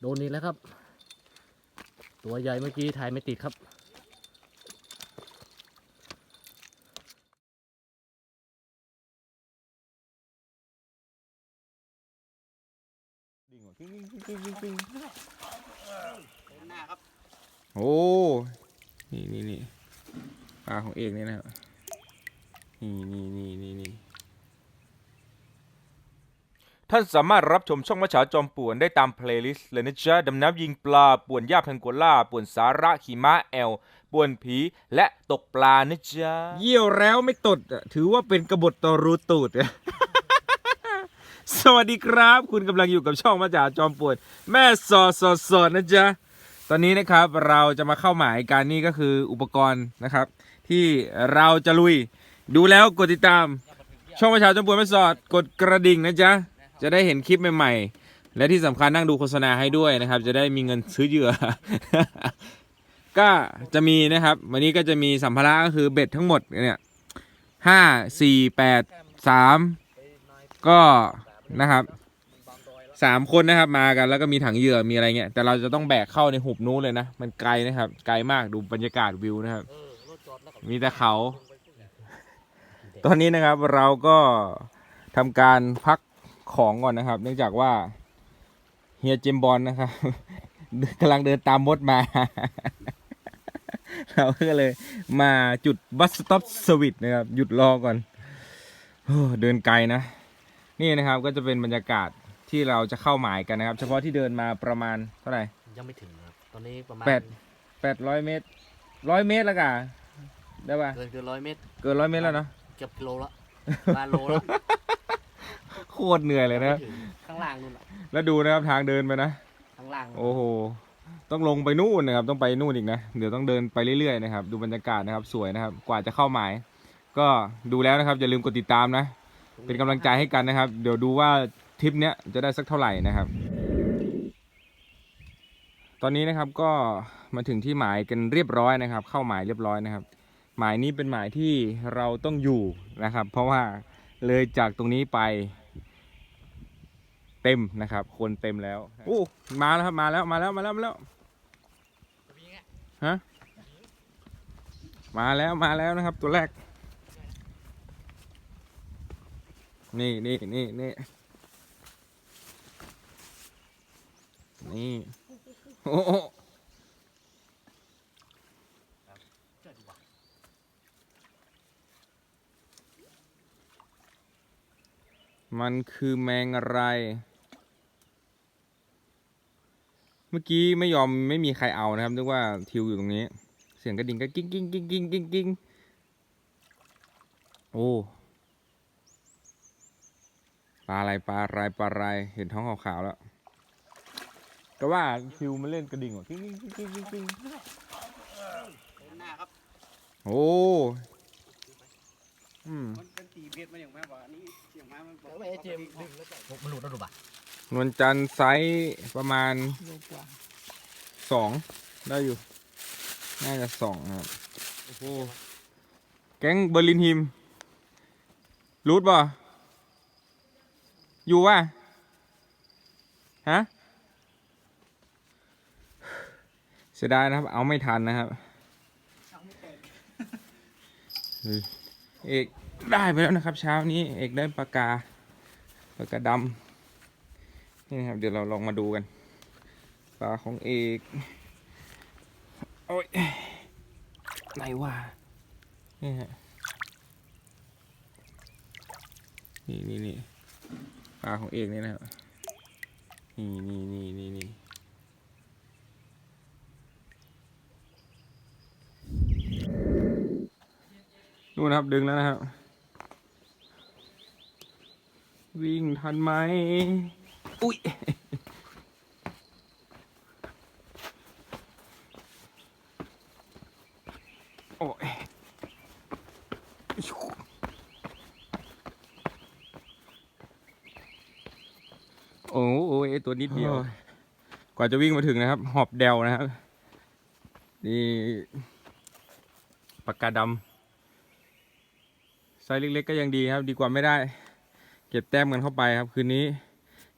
โดนอีกแล้วครับ ตัวใหญ่เมื่อกี้ถ่ายไม่ติดครับดิ่งว่ะกิ้งกิ้งกิ้งกิ้งกิ้งหน้าครับโอ้นี่นี่นี่ปลาของเอกนี่นะครับนี่นี่นี่นี่นี่ ท่านสามารถรับชมช่องมะฉาจอมป่วนได้ตามเพลย์ลิสต์เลยนะจ๊ะดำน้ำยิงปลา ป่วนหญ้าแพงโกล่า ป่วนสาระขีม้าแอล ป่วนผี และตกปลานะจ๊ะ เยี่ยวแล้วไม่ตดอะถือว่าเป็นกบฏต่อรูตูดอะ สวัสดีครับ คุณกำลังอยู่กับช่องมาจากจอมปวด แม่สอดสอดสอดนะจ๊ะ ตอนนี้นะครับเราจะมาเข้าหมายการนี่ก็คืออุปกรณ์นะครับ ที่เราจะลุย ดูแล้วกดติดตาม ช่องประชาจอมปวดแม่สอดกดกระดิ่งนะจ๊ะ จะได้เห็นคลิปใหม่ๆ และที่สำคัญนั่งดูโฆษณาให้ด้วยนะครับ จะได้มีเงินซื้อเหยื่อ ก็จะมีนะครับ วันนี้ก็จะมีสัมภาระก็คือเบ็ดทั้งหมดเนี่ยห้าสี่แปดสามก็นะครับสามคนนะครับมากันแล้วก็มีถังเหยื่อมีอะไรเงี้ยแต่เราจะต้องแบกเข้าในหุบนู้นเลยนะ มันไกลนะครับ ไกลมากดูบรรยากาศวิวนะครับ มีแต่เขา ตอนนี้นะครับเราก็ทำการพัก ของก่อนนะครับ เนื่องจากว่าเฮียเจมส์บอลนะครับกำลังเดินตามมดมา เราก็เลยมาจุดบัสสต็อปสวิตนะครับ หยุดรอก่อนโอ้เดินไกลนะ นี่นะครับก็จะเป็นบรรยากาศที่เราจะเข้าหมายกันนะครับ เฉพาะที่เดินมาประมาณเท่าไหร่ยังไม่ถึงครับตอนนี้ประมาณแปดแปดร้อยเมตรร้อยเมตรแล้วกะได้ปะเกินเกินร้อยเมตร เกินร้อยเมตรแล้วเนาะเกือบกิโลละประมาณโลละโคตรเหนื่อยเลยนะไม่ถึงข้างล่างนู่นน่ะแล้วดูนะครับทางเดินไปนะ ข้างล่างโอ้โห ต้องลงไปนู่นนะครับ ต้องไปนู่นอีกนะ เดี๋ยวต้องเดินไปเรื่อยๆนะครับ ดูบรรยากาศนะครับ สวยนะครับ กว่าจะเข้าหมาย ก็ดูแล้วนะครับ อย่าลืมกดติดตามนะ เป็นกำลังใจให้กันนะครับ เดี๋ยวดูว่าทริปเนี้ยจะได้สักเท่าไหร่นะครับ ตอนนี้นะครับก็มาถึงที่หมายกันเรียบร้อยนะครับ เข้าหมายเรียบร้อยนะครับ หมายนี้เป็นหมายที่เราต้องอยู่นะครับ เพราะว่าเลยจากตรงนี้ไปเต็มนะครับ คนเต็มแล้วโอ้มาแล้วครับมาแล้วมาแล้วมาแล้วมาแล้วฮะมาแล้วมาแล้วนะครับ ตัวแรก นี่นี่นี่นี่นี่โอ้โหมันคือแมงอะไร เมื่อกี้ไม่ยอมไม่มีใครเอานะครับนึกว่าทิวอยู่ตรงนี้ เสียงกระดิ่งก็กิ้งกิ้งกิ้งกิ้งกิ้งกิ้งโอ้ปลาอะไรปลาอะไรปลาอะไรเห็นท้องขาวๆแล้ว ก็ว่าทิวมันเล่นกระดิ่งว่ะกิ้งกิ้งกิ้งกิ้งกิ้งหน้าครับโอ้อืม มันเป็นตีเบ็ดมาอย่างแม่ว่านี่เสียงมามันเออไม่ไอ้เจมส์ดึงแล้วจ้ะมันหลุดแล้วดูป่ะ นวลจันทร์ไซส์ประมาณสองได้อยู่ น่าจะสองนะครับโอ้โหแก๊งเบอร์ลินฮิม รูดป่ะอยู่ว่ะฮะเสียดายนะครับ เอาไม่ทันนะครับเฮ้ยเอกได้ไปแล้วนะครับ เช้านี้ เอกได้ปากกาปากกาดำ นี่นะครับ เดี๋ยวเราลองมาดูกันปลาของเอกโอ้ยไหนวะนี่ฮะนี่นี่นี่ปลาของเอกนี่นะครับนี่นี่นี่นี่นี่นู่นนะครับดึงแล้วนะครับ วิ่งทันไหม อุ้ยโอ้ยโอ้โอ้ตัวนิดเดียว กว่าจะวิ่งมาถึงนะครับ หอบเดวนะครับ นี่ปากกาดำไซส์เล็กๆก็ยังดีครับ ดีกว่าไม่ได้ เก็บแต้มกันเข้าไปครับ คืนนี้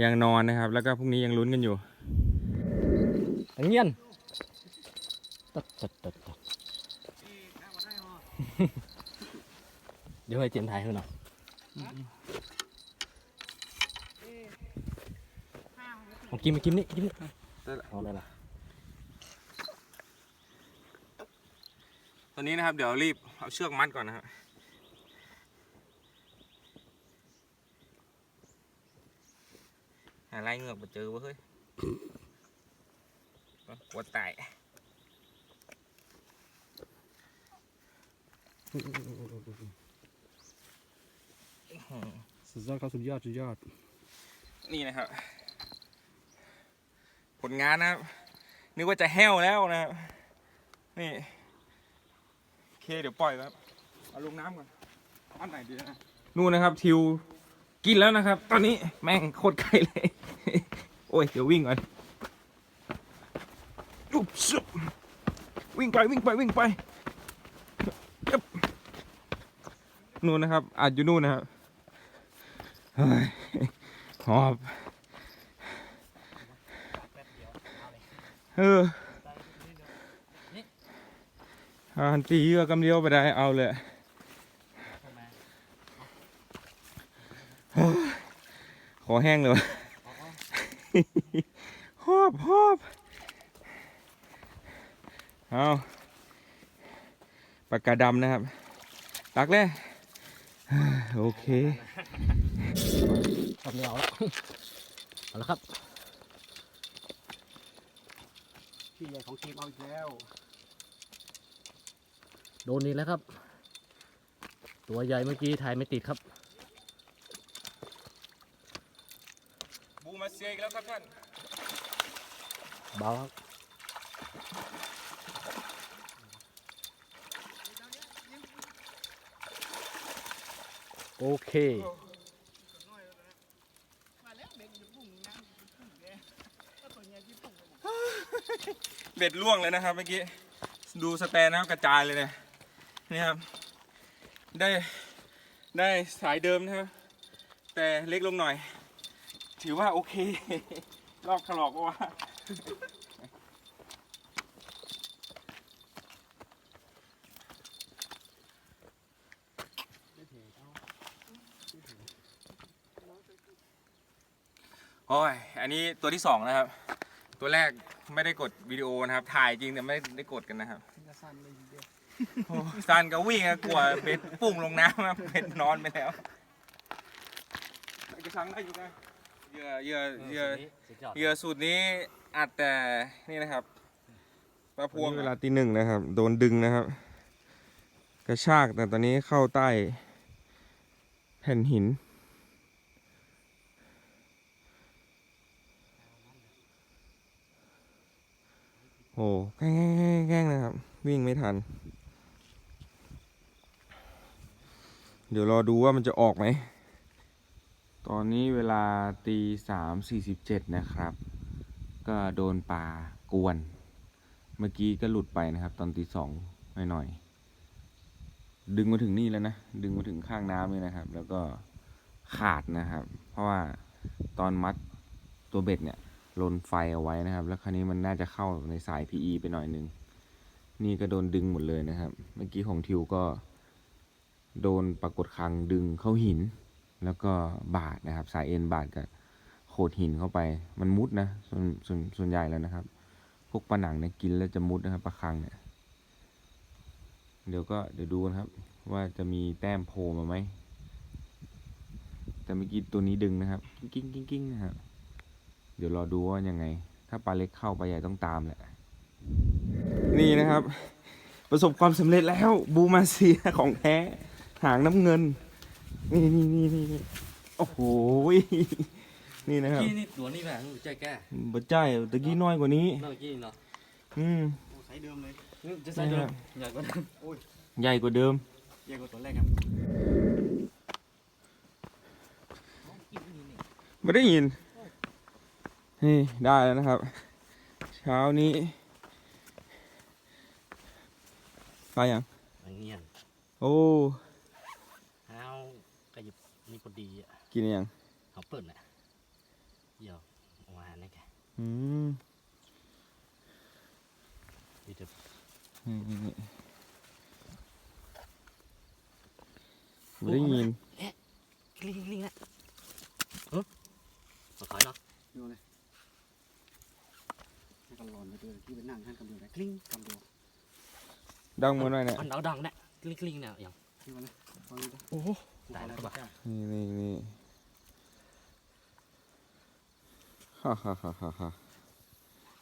ยังนอนนะครับ แล้วก็พรุ่งนี้ยังลุ้นกันอยู่อันเงี้ยนตัดตัดตัดตัดเดี๋ยวให้เจนถ่ายให้หน่อยเอากินมากินนี่กินนี่เอาได้ละตอนนี้นะครับ เดี๋ยวรีบเอาเชือกมัดก่อนนะครับาไล่เงือกมาเจอเว้ยเฮ้ยกลัวตายสุดยอดครับสุดยอดสุดยอด นี่นะครับ ผลงานนะครับ นึกว่าจะแห้วแล้วนะครับ นี่โอเคเดี๋ยวปล่อยครับ เอาลงน้ำก่อน อันไหนดีนะ นู่นนะครับทิวกินแล้วนะครับ ตอนนี้แม่งโคตรไกลเลย โอ้ย เดี๋ยววิ่งก่อนอุ๊บซุบวิ่งไปวิ่งไปวิ่งไปยับนู่นนะครับอาจอยู่นู่นนะครับหอบเอออันตีเยือกำเดียวไปได้เอาเลยขอแห้งเลยวะ หอบหอบเอาปากกาดำนะครับ ตักเลยโอเคทำไม่เอาแล้วเอาละครับพี่ใหญ่ของทีมเอาอีกแล้ว โดนนี่แล้วครับ ตัวใหญ่เมื่อกี้ถ่ายไม่ติดครับ บูมาเซียอีกแล้วครับท่าน เบาครับโอเคเบ็ดล่วงเลยนะครับเมื่อกี้ ดูสแตนนะครับกระจายเลยเนี่ยนี่ครับ ได้ได้สายเดิมนะครับ แต่เล็กลงหน่อย ถือว่าโอเค ลอกถลอกว่า โอ้ย อันนี้ตัวที่สองนะครับ ตัวแรกไม่ได้กดวิดีโอนะครับ ถ่ายจริงแต่ไม่ได้กดกันนะครับจะสั้นเลยทีเดียวโอ้ซันก็วิ่งอะกลัวเบ็ดปุ่งลงน้ำครับเบ็ดนอนไปแล้วกระชังได้อยู่ไงเหยื่อเหยื่อเหยื่อสุดยอดเหยื่อสูตรนี้ อัดแต่นี่นะครับปลาพวงเวลาตีหนึ่งนะครับ โดนดึงนะครับ กระชากแต่ตอนนี้เข้าใต้ แผ่นหิน โอ้แกล้งแกล้งแกล้งนะครับ วิ่งไม่ทัน เดี๋ยวรอดูว่ามันจะออกไหม ตอนนี้เวลาตีสามสี่สิบเจ็ดนะครับ ก็โดนปลากวน เมื่อกี้ก็หลุดไปนะครับ ตอนตีสองหน่อยๆดึงมาถึงนี่แล้วนะ ดึงมาถึงข้างน้ำเลยนะครับ แล้วก็ขาดนะครับ เพราะว่าตอนมัดตัวเบ็ดเนี่ยลนไฟเอาไว้นะครับ แล้วคราวนี้มันน่าจะเข้าในสาย PE ไปหน่อยนึง นี่ก็โดนดึงหมดเลยนะครับ เมื่อกี้ของทิวก็ โดนปรากฏคังดึงเข้าหิน แล้วก็บาดนะครับ สายเอ็นบาดกับ โขดหินเข้าไป มันมุดนะส่วนส่วนส่วนใหญ่แล้วนะครับ พวกปลาหนังเนี่ยกินแล้วจะมุดนะครับปลาคังเนี่ยเดี๋ยวก็เดี๋ยวดูนะครับ ว่าจะมีแต้มโผล่มาไหมแต่เมื่อกี้ตัวนี้ดึงนะครับ กิ้งกิ้งกิ้งนะครับเดี๋ยวรอดูว่ายังไง ถ้าปลาเล็กเข้าปลาใหญ่ต้องตามแหละ นี่นะครับ ประสบความสำเร็จแล้วบูมาเซียของแท้หางน้ำเงิน นี่นี่นี่นี่โอ้โห นี่นะครับกี้นี่ตัวนี้แหละใจแก้บัดใจายตะกี้น้อยกว่านี้เมื่อกี้เนาะอืมโอ้ใช้เดิมเลยจะใส่เดิมใหญ่กว่าเดิมใหญ่กว่าเดิมใหญ่กว่าตัวแรกครับไม่ได้ยิน นี่ได้แล้วนะครับ เช้านี้ไปยังอย่างเงี้ยโอ้เท้าก็หยิบนี่พอดีอะกินยังเขาเปิดน่ะเดี๋ยวเอามาเนี่ยแกอืมนี่นี่นี่ไม่ได้ยินกลิ้งกลิ้งนะเออถอยเนาะดูเลยให้กันหลอนไปด้วยที่ไปนั่งท่านกำเดียวได้กลิ้งกำเดียวดังมือหน่อยเนี่ยมันเอาดังเนี่ยกลิ้งกลิ้งเนี่ยอย่างที่มันเลยฟังดูดิโอ้โหได้แล้วก็จ้านี่นี่นี่ ฮ่าฮ่าฮ่าฮ่า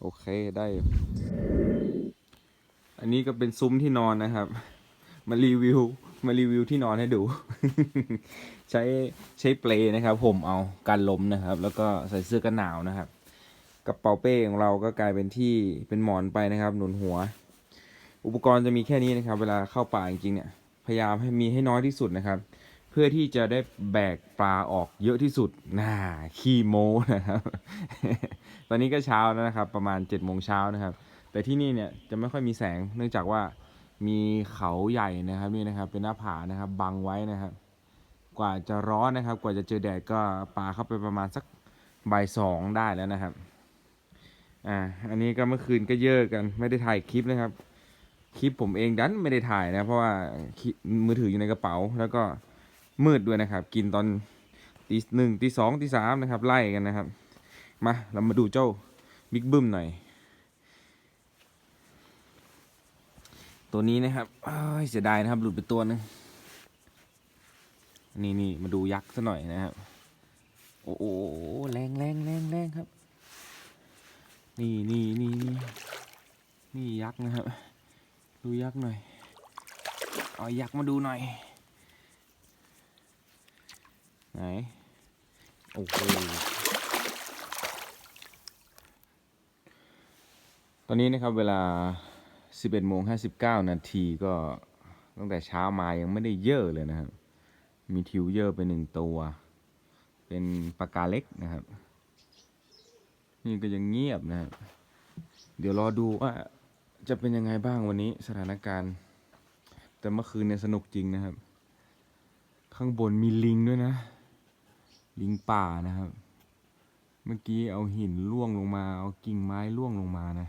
โอเคได้ อันนี้ก็เป็นซุ้มที่นอนนะครับ มารีวิว มารีวิวที่นอนให้ดู ใช้ใช้เปลนะครับห่มเอากันลมนะครับ แล้วก็ใส่เสื้อกันหนาวนะครับกระเป๋าเป้ของเราก็กลายเป็นที่เป็นหมอนไปนะครับ หนุนหัว อุปกรณ์จะมีแค่นี้นะครับ เวลาเข้าป่าจริงๆเนี่ย พยายามให้มีให้น้อยที่สุดนะครับ เพื่อที่จะได้แบกปลาออกเยอะที่สุดน่าขี้โมนะครับ ตอนนี้ก็เช้าแล้วนะครับ ประมาณ7จ็ดโมงเช้านะครับ แต่ที่นี่เนี่ยจะไม่ค่อยมีแสง เนื่องจากว่ามีเขาใหญ่นะครับนี่นะครับ เป็นหน้าผานะครับ บังไว้นะครับ กว่าจะร้อนนะครับ กว่าจะเจอแดดก็ปลาเข้าไปประมาณสักบ่ายสองได้แล้วนะครับอ่าอันนี้ก็เมื่อคืนก็เยอะกันไม่ได้ถ่ายคลิปนะครับ คลิปผมเองดันไม่ได้ถ่ายนะ เพราะว่ามือถืออยู่ในกระเป๋าแล้วก็ มืดด้วยนะครับ กินตอนตีหนึ่งตีสองตีสามนะครับ ไล่กันนะครับ มาเรามาดูเจ้าบิ๊กบึ้มหน่อย ตัวนี้นะครับเสียดายนะครับ หลุดไปตัวหนึงนี่นี่มาดูยักษ์ซะหน่อยนะครับ โอ้โหแรงแรงแรงแรงครับ นี่นี่นี่นี่นี่ยักษ์นะครับ ดูยักษ์หน่อย เอายักษ์มาดูหน่อย ไหน โอ้โห ตอนนี้นะครับเวลา 11โมง59 นาทีก็ตั้งแต่เช้ามายังไม่ได้เยอะเลยนะครับ มีทิวเยอะไปหนึ่งตัว เป็นปลากาเล็กนะครับ นี่ก็ยังเงียบนะครับ เดี๋ยวรอดูว่าจะเป็นยังไงบ้างวันนี้สถานการณ์ แต่เมื่อคืนเนี่ยสนุกจริงนะครับ ข้างบนมีลิงด้วยนะ ลิงป่านะครับ เมื่อกี้เอาหินล่วงลงมา เอากิ่งไม้ล่วงลงมานะ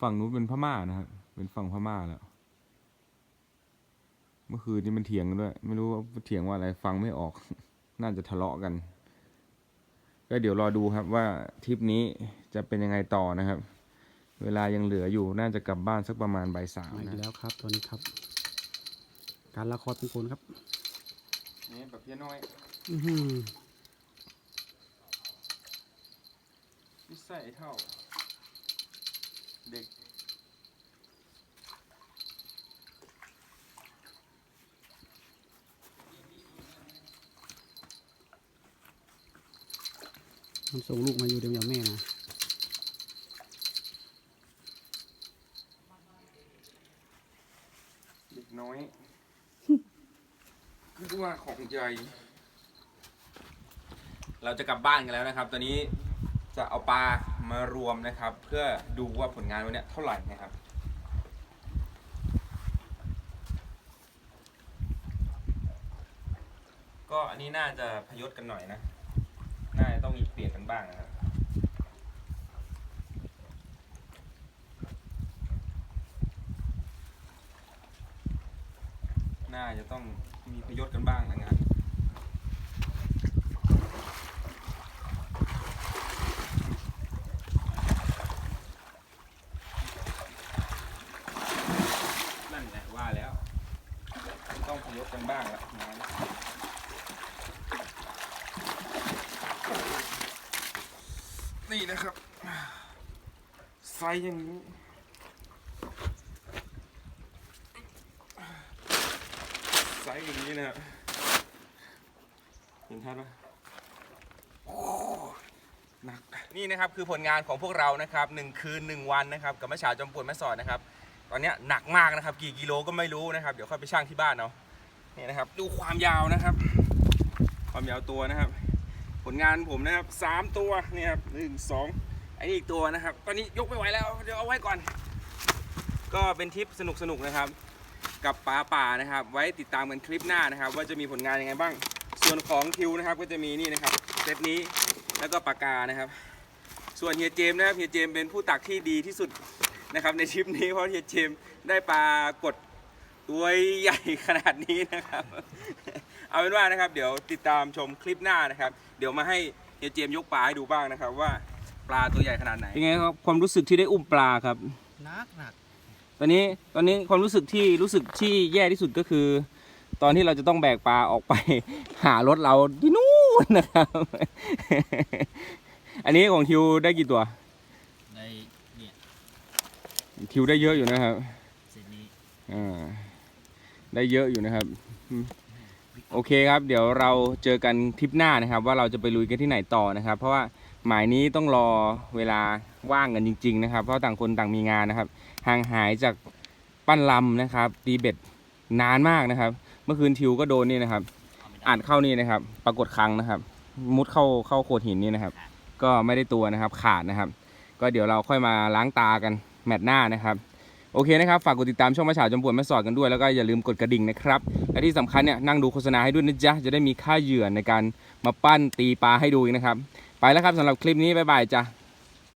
ฝั่งนู้นเป็นพม่านะครับ เป็นฝั่งพม่าแล้ว เมื่อคืนนี้มันเถียงกันด้วย ไม่รู้ว่าเถียงว่าอะไร ฟังไม่ออก น่าจะทะเลาะกัน ก็เดี๋ยวรอดูครับว่าทริปนี้จะเป็นยังไงต่อนะครับ เวลายังเหลืออยู่ น่าจะกลับบ้านสักประมาณบ่ายสามนะแล้วครับ ตัวนี้ครับ การละครเป็นคนครับ นี่แบบเพี้ยน้อยอื้อหือนิสัยเท่า เด็กมันส่งลูกมาอยู่เดียวอย่างแม่นะ เด็กน้อย คือ ว่าของใหญ่ เราจะกลับบ้านกันแล้วนะครับ ตอนนี้จะเอาปลามารวมนะครับ เพื่อดูว่าผลงานวันนี้เท่าไหร่นะครับก็อันนี้น่าจะพยศกันหน่อยนะ น่าจะต้องมีเปลี่ยนกันบ้างนะครับ น่าจะต้อง ยศกันบ้างนะงานนั่นแหละว่าแล้ว ต้องพยศกันบ้างละงานนี่นะครับไซส์อย่างนี้ ไซส์อย่างนี้นะเห็นทันปะโอ้หนักนี่นะครับคือผลงานของพวกเรานะครับหนึ่งคืนหนึ่งวันนะครับกับแม่ฉาจอมปวดแม่สอดนะครับ ตอนเนี้ยหนักมากนะครับ กี่กิโลก็ไม่รู้นะครับ เดี๋ยวค่อยไปชั่งที่บ้านเอาะนี่นะครับ ดูความยาวนะครับ ความยาวตัวนะครับ ผลงานผมนะครับสามตัวนี่ครับหนึ่งสองไอ้นี่อีกตัวนะครับ ตอนนี้ยกไม่ไหวแล้วเดี๋ยวเอาไว้ก่อน ก็เป็นทริปสนุกๆนะครับ กับป่าป่านะครับ ไว้ติดตามกันคลิปหน้านะครับ ว่าจะมีผลงานยังไงบ้าง ส่วนของทิวนะครับก็จะมีนี่นะครับเซตนี้แล้วก็ปากกานะครับ ส่วนเฮียเจมส์นะครับเฮียเจมส์เป็นผู้ตักที่ดีที่สุดนะครับในทริปนี้เพราะเฮียเจมส์ได้ปลากดตัวใหญ่ขนาดนี้นะครับ เอาเป็นว่านะครับ เดี๋ยวติดตามชมคลิปหน้านะครับ เดี๋ยวมาให้เฮียเจมส์ยกปลาให้ดูบ้างนะครับ ว่าปลาตัวใหญ่ขนาดไหนเป็นไงครับความรู้สึกที่ได้อุ้มปลาครับหนักหนัก ตอนนี้ตอนนี้ความรู้สึกที่รู้สึกที่แย่ที่สุดก็คือ ตอนที่เราจะต้องแบกปลาออกไปหารถเราที่นู่นนะครับ อันนี้ของทิวได้กี่ตัวในเนี่ยทิวได้เยอะอยู่นะครับเซตนี้อ่าได้เยอะอยู่นะครับอืมโอเคครับ เดี๋ยวเราเจอกันทริปหน้านะครับ ว่าเราจะไปลุยกันที่ไหนต่อนะครับ เพราะว่า หมายนี้ต้องรอเวลาว่างกันจริง ๆ นะครับ เพราะต่างคนต่างมีงานนะครับ ห่างหายจากปั้นลำนะครับ ตีเบ็ดนานมากนะครับ เมื่อคืนทิวก็โดนนี่นะครับอัดเข้านี่นะครับ ปรากฏครั้งนะครับ มุดเข้าเข้าโขดหินนี่นะครับ ก็ไม่ได้ตัวนะครับขาดนะครับ ก็เดี๋ยวเราค่อยมาล้างตากันแมตช์หน้านะครับโอเคนะครับ ฝากกดติดตามช่องมาฉาจำปวนแม่สอดกันด้วย แล้วก็อย่าลืมกดกระดิ่งนะครับ และที่สำคัญเนี่ยนั่งดูโฆษณาให้ด้วยนะจ๊ะ จะได้มีค่าเหยื่อในการมาปั้นตีปลาให้ดูอีกนะครับ ไปแล้วครับสำหรับคลิปนี้บ๊ายบายจ้ะ